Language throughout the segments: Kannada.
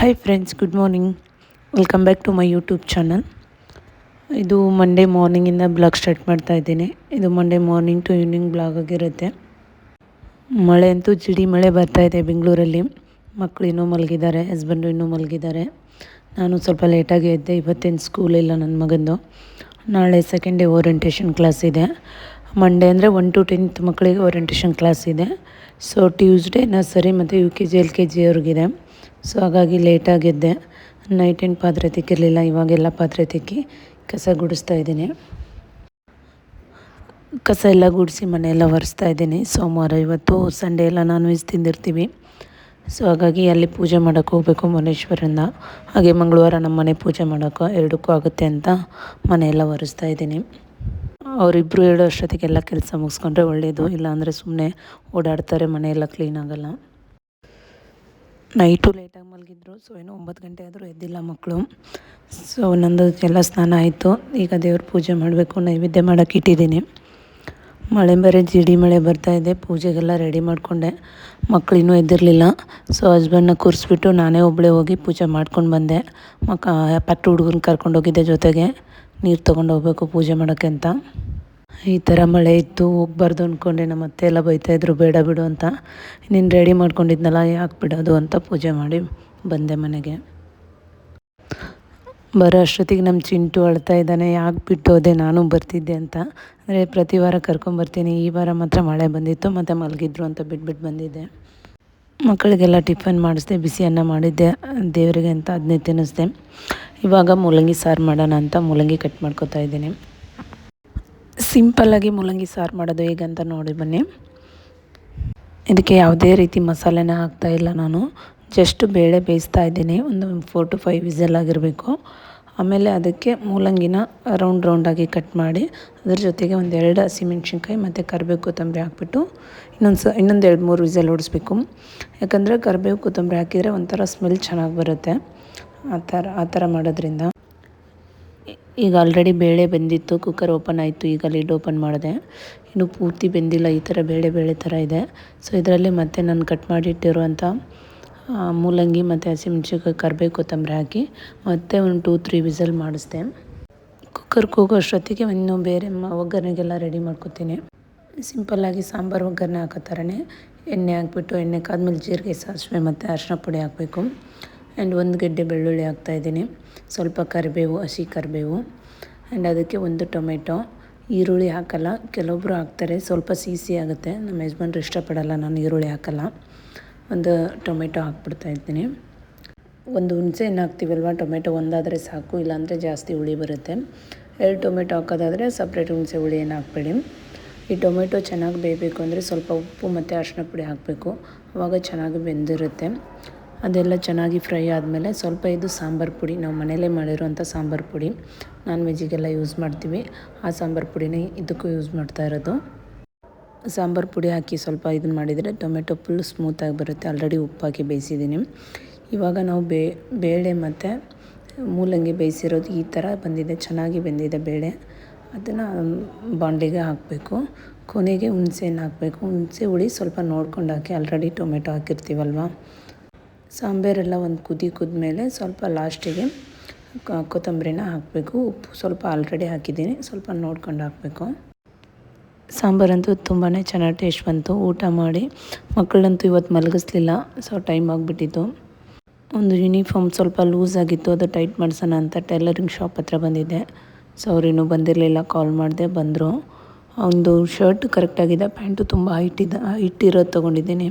Hi friends good morning welcome back to my YouTube channel ಇದು ಮಂಡೇ ಮಾರ್ನಿಂಗಿಂದ ಬ್ಲಾಗ್ ಸ್ಟಾರ್ಟ್ ಮಾಡ್ತಾ ಇದ್ದೀನಿ. ಇದು Monday morning to evening vlog ಆಗಿರುತ್ತೆ. ಮಳೆ ಅಂತೂ ಜಿಡಿ ಮಳೆ ಬರ್ತಾ ಇದೆ ಬೆಂಗಳೂರಲ್ಲಿ. ಮಕ್ಕಳು ಇನ್ನೂ ಮಲಗಿದ್ದಾರೆ ಹಸ್ಬೆಂಡು ಇನ್ನೂ ಮಲಗಿದ್ದಾರೆ. ನಾನು ಸ್ವಲ್ಪ ಲೇಟಾಗಿ ಎದ್ದೆ, ಇವತ್ತೇನು ಸ್ಕೂಲ್ ಇಲ್ಲ ನನ್ನ ಮಗಂದು. ನಾಳೆ ಸೆಕೆಂಡ್ ಡೇ ಓರಿಯೆಂಟೇಷನ್ ಕ್ಲಾಸ್ ಇದೆ. ಮಂಡೇ ಅಂದರೆ ಒನ್ ಟು ಟೆಂತ್ ಮಕ್ಕಳಿಗೆ ಓರಿಯೆಂಟೇಷನ್ ಕ್ಲಾಸ್ ಇದೆ. ಸೊ ಟ್ಯೂಸ್ಡೇ ನರ್ಸರಿ ಮತ್ತು U K G L K G ಅವ್ರಿಗಿದೆ. So ಹಾಗಾಗಿ ಲೇಟಾಗಿದ್ದೆ ನೈಟ್ ಏನು ಪಾತ್ರೆ ತಿಕ್ಕಿರಲಿಲ್ಲ, ಇವಾಗೆಲ್ಲ ಪಾತ್ರೆ ತಿಕ್ಕಿ ಕಸ ಗುಡಿಸ್ತಾ ಇದ್ದೀನಿ. ಕಸ ಎಲ್ಲ ಗುಡಿಸಿ ಮನೆಯೆಲ್ಲ ಒರೆಸ್ತಾ ಇದ್ದೀನಿ. ಸೋಮವಾರ ಇವತ್ತು ಸಂಡೇ ಎಲ್ಲ ನಾನ್ ವೆಜ್ ತಿಂದಿರ್ತೀವಿ. ಸೊ ಹಾಗಾಗಿ ಅಲ್ಲಿ ಪೂಜೆ ಮಾಡೋಕ್ಕೆ ಹೋಗಬೇಕು ಮುನೇಶ್ವರಿಂದ ಹಾಗೆ ಮಂಗಳವಾರ ನಮ್ಮ ಮನೆ ಪೂಜೆ ಮಾಡೋಕ್ಕೆ ಎರಡಕ್ಕೂ ಆಗುತ್ತೆ ಅಂತ ಮನೆಯೆಲ್ಲ ಒರೆಸ್ತಾ ಇದ್ದೀನಿ. ಅವರಿಬ್ಬರು ಹೇಳೋ ಅಷ್ಟೊತ್ತಿಗೆಲ್ಲ ಕೆಲಸ ಮುಗಿಸ್ಕೊಂಡ್ರೆ ಒಳ್ಳೆಯದು ಇಲ್ಲಾಂದರೆ ಸುಮ್ಮನೆ ಓಡಾಡ್ತಾರೆ, ಮನೆಯೆಲ್ಲ ಕ್ಲೀನ್ ಆಗೋಲ್ಲ. ನೈಟು ಲೇಟಾಗಿ ಮಲಗಿದ್ರು, ಸೊ ಏನೋ ಒಂಬತ್ತು ಗಂಟೆ ಆದರೂ ಎದ್ದಿಲ್ಲ ಮಕ್ಕಳು. ಸೊ ನಂದು ಎಲ್ಲ ಸ್ನಾನ ಆಯಿತು. ಈಗ ದೇವ್ರ ಪೂಜೆ ಮಾಡಬೇಕು, ನೈವೇದ್ಯ ಮಾಡೋಕ್ಕೆ ಇಟ್ಟಿದ್ದೀನಿ. ಮಳೆ ಬರೀ ಜಿಡಿ ಮಳೆ ಬರ್ತಾ ಇದೆ, ಪೂಜೆಗೆಲ್ಲ ರೆಡಿ ಮಾಡಿಕೊಂಡೆ. ಮಕ್ಕಳು ಇನ್ನೂ ಎದ್ದಿರಲಿಲ್ಲ, ಸೊ ಹಸ್ಬೆಂಡ್ನ ಕೂರಿಸ್ಬಿಟ್ಟು ನಾನೇ ಒಬ್ಬಳೇ ಹೋಗಿ ಪೂಜೆ ಮಾಡ್ಕೊಂಡು ಬಂದೆ. ಮಕ್ಕ, ಪಟ್ಟು ಹುಡುಗನ ಕರ್ಕೊಂಡೋಗಿದ್ದೆ ಜೊತೆಗೆ. ನೀರು ತೊಗೊಂಡು ಹೋಗ್ಬೇಕು ಪೂಜೆ ಮಾಡೋಕ್ಕೆ ಅಂತ. ಈ ಥರ ಮಳೆ ಇತ್ತು, ಹೋಗ್ಬಾರ್ದು ಅಂದ್ಕೊಂಡೆ ನಮ್ಮ ಅತ್ತೆ ಎಲ್ಲ ಬೈತಾಯಿದ್ರು ಬೇಡ ಬಿಡು ಅಂತ. ನೀನು ರೆಡಿ ಮಾಡ್ಕೊಂಡಿದ್ನಲ್ಲ, ಯಾಕೆ ಬಿಡೋದು ಅಂತ ಪೂಜೆ ಮಾಡಿ ಬಂದೆ ಮನೆಗೆ. ಬರೋ ಅಷ್ಟೊತ್ತಿಗೆ ನಮ್ಮ ಚಿಂಟು ಅಳ್ತಾ ಇದ್ದಾನೆ, ಯಾಕೆ ಬಿಟ್ಟೋದೆ ನಾನು ಬರ್ತಿದ್ದೆ ಅಂತ. ಅಂದರೆ ಪ್ರತಿ ವಾರ ಕರ್ಕೊಂಬರ್ತೀನಿ ಈ ವಾರ ಮಾತ್ರ ಮಳೆ ಬಂದಿತ್ತು, ಮತ್ತು ಮಲಗಿದ್ರು ಅಂತ ಬಿಟ್ಬಿಟ್ಟು ಬಂದಿದ್ದೆ. ಮಕ್ಕಳಿಗೆಲ್ಲ ಟಿಫನ್ ಮಾಡಿಸ್ದೆ, ಬಿಸಿ ಅನ್ನ ಮಾಡಿದ್ದೆ, ದೇವರಿಗೆ ಅಂತ ಅದನ್ನೇ ತಿನ್ನಿಸ್ದೆ. ಇವಾಗ ಮೂಲಂಗಿ ಸಾರು ಮಾಡೋಣ ಅಂತ ಮೂಲಂಗಿ ಕಟ್ ಮಾಡ್ಕೋತಾ ಇದ್ದೀನಿ. ಸಿಂಪಲ್ಲಾಗಿ ಮೂಲಂಗಿ ಸಾರು ಮಾಡೋದು ಹೇಗಂತ ನೋಡಿ ಬನ್ನಿ. ಇದಕ್ಕೆ ಯಾವುದೇ ರೀತಿ ಮಸಾಲೆನ ಹಾಕ್ತಾಯಿಲ್ಲ ನಾನು. ಜಸ್ಟ್ ಬೇಳೆ ಬೇಯಿಸ್ತಾ ಇದ್ದೀನಿ. ಒಂದು ಫೋರ್ ಟು ಫೈವ್ ವಿಸಲ್ ಆಗಿರಬೇಕು. ಆಮೇಲೆ ಅದಕ್ಕೆ ಮೂಲಂಗಿನ ರೌಂಡ್ ರೌಂಡಾಗಿ ಕಟ್ ಮಾಡಿ, ಅದ್ರ ಜೊತೆಗೆ ಒಂದು ಎರಡು ಹಸಿಮೆಣ್ಸಿನ್ಕಾಯಿ ಮತ್ತು ಕರಿಬೇವು ಕೊತ್ತಂಬರಿ ಹಾಕ್ಬಿಟ್ಟು ಇನ್ನೊಂದು ಸ ಇನ್ನೊಂದು ಎರಡು ಮೂರು ವಿಸಲ್ ಓಡಿಸ್ಬೇಕು. ಯಾಕಂದರೆ ಕರಿಬೇವು ಕೊತ್ತಂಬರಿ ಹಾಕಿದರೆ ಒಂಥರ ಸ್ಮೆಲ್ ಚೆನ್ನಾಗಿ ಬರುತ್ತೆ. ಆ ಥರ ಆ ಥರ ಮಾಡೋದ್ರಿಂದ. ಈಗ ಆಲ್ರೆಡಿ ಬೇಳೆ ಬೆಂದಿತ್ತು ಕುಕ್ಕರ್ ಓಪನ್ ಆಯಿತು, ಈಗ ಲಿಡ್ ಓಪನ್ ಮಾಡಿದೆ. ಇನ್ನು ಪೂರ್ತಿ ಬೆಂದಿಲ್ಲ, ಈ ಥರ ಬೇಳೆ ಬೇಳೆ ಥರ ಇದೆ. ಸೊ ಇದರಲ್ಲಿ ಮತ್ತೆ ನಾನು ಕಟ್ ಮಾಡಿಟ್ಟಿರುವಂಥ ಮೂಲಂಗಿ ಮತ್ತು ಹಸಿಮೆಣ್ಸಿನ್ಕಾಯಿ ಕರಿಬೇವು ಕೊತ್ತಂಬರಿ ಹಾಕಿ, ಮತ್ತೆ ಒಂದು ಟೂ ತ್ರೀ ವಿಸಲ್ ಮಾಡಿಸ್ದೆ. ಕುಕ್ಕರ್ ಕೂಗೋಷ್ಟೊತ್ತಿಗೆ ಇನ್ನೂ ಬೇರೆ ಒಗ್ಗರಣೆಗೆಲ್ಲ ರೆಡಿ ಮಾಡ್ಕೊತೀನಿ. ಸಿಂಪಲ್ಲಾಗಿ ಸಾಂಬಾರು ಒಗ್ಗರಣೆ ಹಾಕೋ ಥರನೇ ಎಣ್ಣೆ ಹಾಕ್ಬಿಟ್ಟು, ಎಣ್ಣೆ ಕಾದ್ಮೇಲೆ ಜೀರಿಗೆ ಸಾಸಿವೆ ಮತ್ತು ಅರಿಶಿನ ಪುಡಿ ಹಾಕಬೇಕು. ಆ್ಯಂಡ್ ಒಂದು ಗೆಡ್ಡೆ ಬೆಳ್ಳುಳ್ಳಿ ಹಾಕ್ತಾಯಿದ್ದೀನಿ ಸ್ವಲ್ಪ ಕರಿಬೇವು, ಹಸಿ ಕರಿಬೇವು ಆ್ಯಂಡ್ ಅದಕ್ಕೆ ಒಂದು ಟೊಮೆಟೊ. ಈರುಳ್ಳಿ ಹಾಕಲ್ಲ ಕೆಲವೊಬ್ಬರು ಹಾಕ್ತಾರೆ, ಸ್ವಲ್ಪ ಸಿಹಿ ಆಗುತ್ತೆ. ನಮ್ಮ ಯಜಮಾನ್ರು ಇಷ್ಟಪಡಲ್ಲ, ನಾನು ಈರುಳ್ಳಿ ಹಾಕಲ್ಲ. ಒಂದು ಟೊಮೆಟೊ ಹಾಕ್ಬಿಡ್ತಾ ಇದ್ದೀನಿ. ಒಂದು ಹುಣಸೆ ಹಣ್ಣು ಹಾಕ್ತೀವಲ್ವ, ಟೊಮೆಟೊ ಒಂದಾದರೆ ಸಾಕು, ಇಲ್ಲಾಂದರೆ ಜಾಸ್ತಿ ಹುಳಿ ಬರುತ್ತೆ. ಎರಡು ಟೊಮೆಟೊ ಹಾಕೋದಾದರೆ ಸಪ್ರೇಟ್ ಹುಣಸೆ ಹುಳಿ ಏನು ಹಾಕ್ಬೇಡಿ. ಈ ಟೊಮೆಟೊ ಚೆನ್ನಾಗಿ ಬೇಯಬೇಕು ಅಂದರೆ ಸ್ವಲ್ಪ ಉಪ್ಪು ಮತ್ತು ಅರಿಶಿನ ಪುಡಿ ಹಾಕಬೇಕು. ಆವಾಗ ಚೆನ್ನಾಗಿ ಬೆಂದಿರುತ್ತೆ. ಅದೆಲ್ಲ ಚೆನ್ನಾಗಿ ಫ್ರೈ ಆದಮೇಲೆ ಸ್ವಲ್ಪ ಇದು ಸಾಂಬಾರು ಪುಡಿ. ನಾವು ಮನೆಯಲ್ಲೇ ಮಾಡಿರುವಂಥ ಸಾಂಬಾರು ಪುಡಿ. ನಾನ್ ವೆಜ್ಜಿಗೆಲ್ಲ ಯೂಸ್ ಮಾಡ್ತೀವಿ. ಆ ಸಾಂಬಾರು ಪುಡಿನೇ ಇದಕ್ಕೂ ಯೂಸ್ ಮಾಡ್ತಾ ಇರೋದು. ಸಾಂಬಾರು ಪುಡಿ ಹಾಕಿ ಸ್ವಲ್ಪ ಇದನ್ನು ಮಾಡಿದರೆ ಟೊಮೆಟೊ ಫುಲ್ ಸ್ಮೂತಾಗಿ ಬರುತ್ತೆ. ಆಲ್ರೆಡಿ ಉಪ್ಪಾಕಿ ಬೇಯಿಸಿದ್ದೀನಿ. ಇವಾಗ ನಾವು ಬೇಳೆ ಮತ್ತು ಮೂಲಂಗಿ ಬೇಯಿಸಿರೋದು ಈ ಥರ ಬಂದಿದೆ. ಚೆನ್ನಾಗಿ ಬೆಂದಿದೆ ಬೇಳೆ. ಅದನ್ನು ಬಾಂಡಿಗೆ ಹಾಕಬೇಕು. ಕೊನೆಗೆ ಹುಣಸೆಹಣ್ಣು ಹಾಕಬೇಕು. ಹುಣಸೆ ಹುಳಿ ಸ್ವಲ್ಪ ನೋಡ್ಕೊಂಡು ಹಾಕಿ ಆಲ್ರೆಡಿ ಟೊಮೆಟೊ ಹಾಕಿರ್ತೀವಲ್ವ? ಸಾಂಬಾರೆಲ್ಲ ಒಂದು ಕುದಿ ಕುದ್ಮೇಲೆ ಸ್ವಲ್ಪ ಲಾಸ್ಟಿಗೆ ಕೊತ್ತಂಬರಿನ ಹಾಕಬೇಕು. ಉಪ್ಪು ಸ್ವಲ್ಪ ಆಲ್ರೆಡಿ ಹಾಕಿದ್ದೀನಿ. ಸ್ವಲ್ಪ ನೋಡ್ಕೊಂಡು ಹಾಕಬೇಕು. ಸಾಂಬಾರಂತೂ ತುಂಬಾ ಚೆನ್ನಾಗಿ ಟೇಸ್ಟ್ ಬಂತು. ಊಟ ಮಾಡಿ ಮಕ್ಕಳಂತೂ ಇವತ್ತು ಮಲಗಿಸ್ಲಿಲ್ಲ, ಸೊ ಟೈಮ್ ಆಗಿಬಿಟ್ಟಿತ್ತು. ಒಂದು ಯೂನಿಫಾರ್ಮ್ ಸ್ವಲ್ಪ ಲೂಸ್ ಆಗಿತ್ತು, ಅದು ಟೈಟ್ ಮಾಡಿಸೋಣ ಅಂತ ಟೈಲರಿಂಗ್ ಶಾಪ್ ಹತ್ರ ಬಂದಿದ್ದೆ. ಸೊ ಅವ್ರು ಇನ್ನೂ ಬಂದಿರಲಿಲ್ಲ, ಕಾಲ್ ಮಾಡಿದೆ ಬಂದರು. ಒಂದು ಶರ್ಟ್ ಕರೆಕ್ಟಾಗಿದೆ, ಪ್ಯಾಂಟು ತುಂಬ ಹೈಟ್ ಇದೆ ಹೈಟ್ ಇರೋದು ತೊಗೊಂಡಿದ್ದೀನಿ.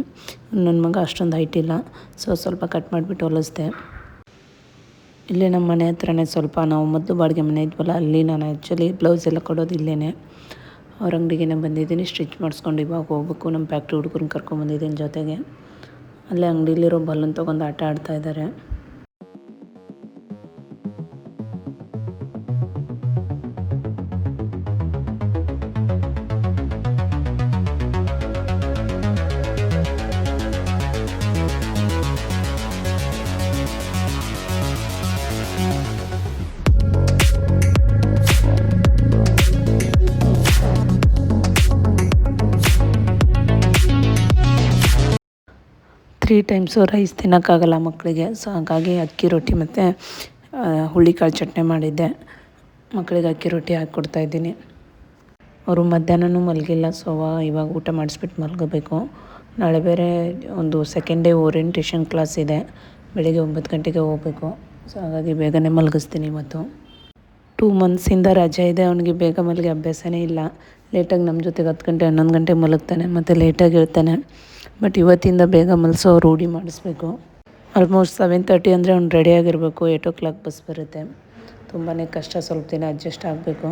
ನನ್ನ ಮಗ ಅಷ್ಟೊಂದು ಹೈಟ್ ಇಲ್ಲ ಸೊ ಸ್ವಲ್ಪ ಕಟ್ ಮಾಡಿಬಿಟ್ಟು ಹೊಲಿಸ್ದೆ. ಇಲ್ಲೇ ನಮ್ಮ ಮನೆ ಹತ್ರನೇ ಸ್ವಲ್ಪ, ನಾವು ಮೊದಲು ಬಾಡಿಗೆ ಮನೆ ಇದ್ವಲ್ಲ, ಅಲ್ಲಿ ನಾನು ಆ್ಯಕ್ಚುಲಿ ಬ್ಲೌಸ್ ಎಲ್ಲ ಕೊಡೋದು ಇಲ್ಲೇ ಅವ್ರ ಅಂಗಡಿಗೆ ಬಂದಿದ್ದೀನಿ, ಸ್ಟಿಚ್ ಮಾಡಿಸ್ಕೊಂಡು ಇವಾಗ ಹೋಗ್ಬೇಕು ನಮ್ಮ ಫ್ಯಾಕ್ಟ್ರಿ ಹುಡುಗರನ್ನ ಕರ್ಕೊಂಬಂದಿದ್ದೀನಿ ಜೊತೆಗೆ. ಅಲ್ಲೇ ಅಂಗಡಿಲಿರೋ ಬಲೂನ್ ತೊಗೊಂಡು ಆಟ ಆಡ್ತಾ ಇದ್ದಾರೆ ತ್ರೀ ಟೈಮ್ಸು ರೈಸ್ ತಿನ್ನೋಕ್ಕಾಗಲ್ಲ ಮಕ್ಕಳಿಗೆ ಸೊ ಹಾಗಾಗಿ ಅಕ್ಕಿ ರೊಟ್ಟಿ ಮತ್ತು ಹುಳ್ಳಿಕಾಳು ಚಟ್ನಿ ಮಾಡಿದ್ದೆ. ಮಕ್ಕಳಿಗೆ ಅಕ್ಕಿ ರೊಟ್ಟಿ ಹಾಕ್ಕೊಡ್ತಾಯಿದ್ದೀನಿ ಅವರು ಮಧ್ಯಾಹ್ನನೂ ಮಲಗಿಲ್ಲ ಸೊ ಇವಾಗ ಊಟ ಮಾಡಿಸ್ಬಿಟ್ಟು ಮಲಗಬೇಕು. ನಾಳೆ ಬೇರೆ ಒಂದು ಸೆಕೆಂಡ್ ಡೇ ಓರಿಯೆಂಟೇಷನ್ ಕ್ಲಾಸ್ ಇದೆ. ಬೆಳಿಗ್ಗೆ ಒಂಬತ್ತು ಗಂಟೆಗೆ ಹೋಗಬೇಕು. ಸೊ ಹಾಗಾಗಿ ಬೇಗನೆ ಮಲಗಿಸ್ತೀನಿ ಇವತ್ತು. ಟೂ ಮಂತ್ಸಿಂದ ರಜೆ ಇದೆ, ಅವನಿಗೆ ಬೇಗ ಮಲಗಿ ಅಭ್ಯಾಸನೇ ಇಲ್ಲ. ಲೇಟಾಗಿ ನಮ್ಮ ಜೊತೆಗೆ ಹತ್ತು ಗಂಟೆ, ಹನ್ನೊಂದು ಗಂಟೆ ಮಲಗ್ತಾನೆ, ಮತ್ತು ಲೇಟಾಗಿ ಇರ್ತಾನೆ ಬಟ್ ಇವತ್ತಿಂದ ಬೇಗ ಮಲಸೋ ರೂಢಿ ಮಾಡಿಸ್ಬೇಕು. ಆಲ್ಮೋಸ್ಟ್ ಸೆವೆನ್ ತರ್ಟಿ ಅಂದರೆ ಅವ್ನು ರೆಡಿಯಾಗಿರಬೇಕು ಏಯ್ಟ್ ಓ ಕ್ಲಾಕ್ ಬಸ್ ಬರುತ್ತೆ. ತುಂಬಾ ಕಷ್ಟ, ಸ್ವಲ್ಪ ದಿನ ಅಡ್ಜಸ್ಟ್ ಆಗಬೇಕು.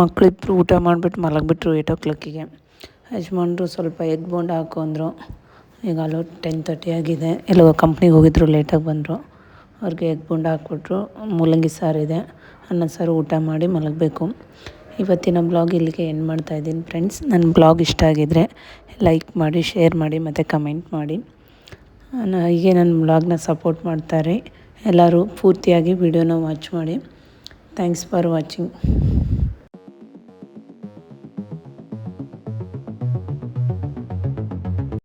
ಮಕ್ಕಳಿಬ್ರು ಊಟ ಮಾಡಿಬಿಟ್ಟು ಮಲಗಿಬಿಟ್ರು ಏಯ್ಟ್ ಓ ಕ್ಲಾಕಿಗೆ ಯಜಮಾನ್ರು ಸ್ವಲ್ಪ ಎಗ್ ಬೋಂಡ ಹಾಕು ಈಗ ಅಲ್ಲೋ ಟೆನ್ ತರ್ಟಿ ಆಗಿದೆ. ಎಲ್ಲೋ ಕಂಪ್ನಿಗೆ ಹೋಗಿದ್ರು ಲೇಟಾಗಿ ಬಂದರು. ಅವ್ರಿಗೆ ಎಗ್ ಬೋಂಡ ಹಾಕ್ಬಿಟ್ರು. ಮೂಲಂಗಿ ಸಾರಿದೆ ಅನ್ನ ಸಾರು ಊಟ ಮಾಡಿ ಮಲಗಬೇಕು. ಇವತ್ತಿನ ಬ್ಲಾಗ್ ಇಲ್ಲಿಗೆ ಎಂಡ್ ಮಾಡ್ತಾಯಿದ್ದೀನಿ ಫ್ರೆಂಡ್ಸ್ ನನ್ನ ಬ್ಲಾಗ್ ಇಷ್ಟ ಆಗಿದ್ರೆ ಲೈಕ್ ಮಾಡಿ ಶೇರ್ ಮಾಡಿ, ಮತ್ತು ಕಮೆಂಟ್ ಮಾಡಿ. ಹೀಗೆ ನನ್ನ ಬ್ಲಾಗ್ನ ಸಪೋರ್ಟ್ ಮಾಡ್ತಾರೆ. ಎಲ್ಲರೂ ಪೂರ್ತಿಯಾಗಿ ವಿಡಿಯೋನ ವಾಚ್ ಮಾಡಿ. Thanks for watching